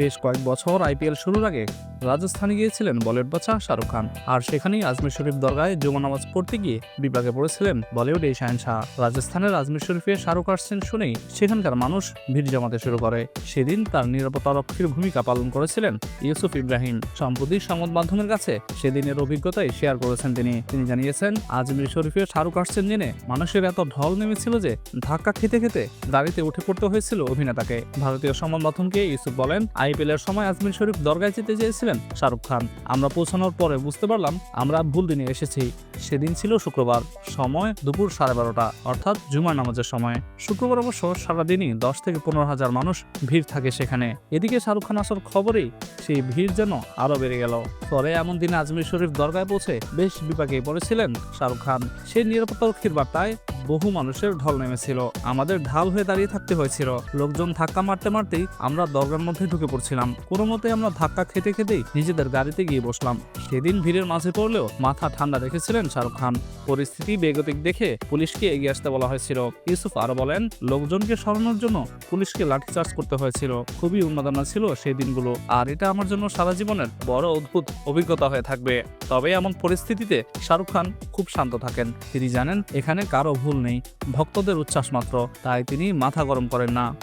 বেশ কয়েক বছর আইপিএল শুরুর আগে রাজস্থানে গিয়েছিলেন বলিউড বাচ্চা শাহরুখ খান। আর সেখানেই আজমির শরীফ দরগায় জুমা নামাজ পড়তে গিয়ে বিপাকে পড়েছিলেন বলিউড এই শাহেনশাহ রাজস্থানের আজমির শরীফে শাহরুখ আসছেন শুনেই সেখানকার মানুষ ভিড় জমাতে শুরু করে। সেদিন তার নিরাপত্তা রক্ষীর ভূমিকা পালন করেছিলেন ইউসুফ ইব্রাহিম। সম্প্রতি সংবাদ মাধ্যমের কাছে সেদিনের অভিজ্ঞতাই শেয়ার করেছেন তিনি। তিনি জানিয়েছেন, আজমির শরীফে শাহরুখ আসছেন জেনে মানুষের এত ঢল নেমেছিল যে ধাক্কা খেতে খেতে গাড়িতে উঠে পড়তে হয়েছিল অভিনেতাকে। ভারতীয় সংবাদ মাধ্যমকে ইউসুফ বলেন আইপিএল এর সময় আজমির শরীফ দরগায় যেতে চেয়েছিলেন শাহরুখ খান। আমরা পৌঁছানোর পরে বুঝতে পারলাম, আমরা ভুল দিনে এসেছি। সেদিন ছিল শুক্রবার, সময় দুপুর সাড়ে বারোটা, অর্থাৎ জুমার নামাজের সময়। শুক্রবার অবশ্য সারাদিনই দশ থেকে পনেরো হাজার মানুষ ভিড় থাকে সেখানে। এদিকে শাহরুখ খান আসার খবরেই সেই ভিড় যেন আরও বেড়ে গেল। পরে এমন দিনে আজমির শরীফ দরগায় পৌঁছে বেশ বিপাকে পড়েছিলেন শাহরুখ খান। সেই নিরাপত্তা রক্ষীর বার্তায় বহু মানুষের ঢল নেমেছিল। আমাদের ঢাল হয়ে দাঁড়িয়ে থাকতে হয়েছিল। লোকজন ধাক্কা মারতে মারতেই আমরা দরগার মধ্যে ঢুকে পড়ছিলাম। কোনো মতে আমরা ধাক্কা খেতে খেতেই নিজেদের গাড়িতে গিয়ে বসলাম। সেদিন ভিড়ের মাঝে পড়লেও মাথা ঠান্ডা রেখেছিলেন শাহরুখ খান। পরিস্থিতি বেগতিক দেখে পুলিশকে এগিয়ে আসতে বলা হয়েছিল। ইউসুফ আরও বলেন, লোকজনকে সরানোর জন্য পুলিশকে লাঠিচার্জ করতে হয়েছিল। খুবই উন্মাদনা ছিল সেই দিনগুলো। আর এটা আমার জন্য সারা জীবনের বড় অদ্ভুত অভিজ্ঞতা হয়ে থাকবে। তবে এমন পরিস্থিতিতে শাহরুখ খান খুব শান্ত থাকেন। তিনি জানেন, এখানে কারও ভুল নেই ভক্তদের উচ্ছ্বাস মাত্র তাই তিনি মাথা গরম করেন না।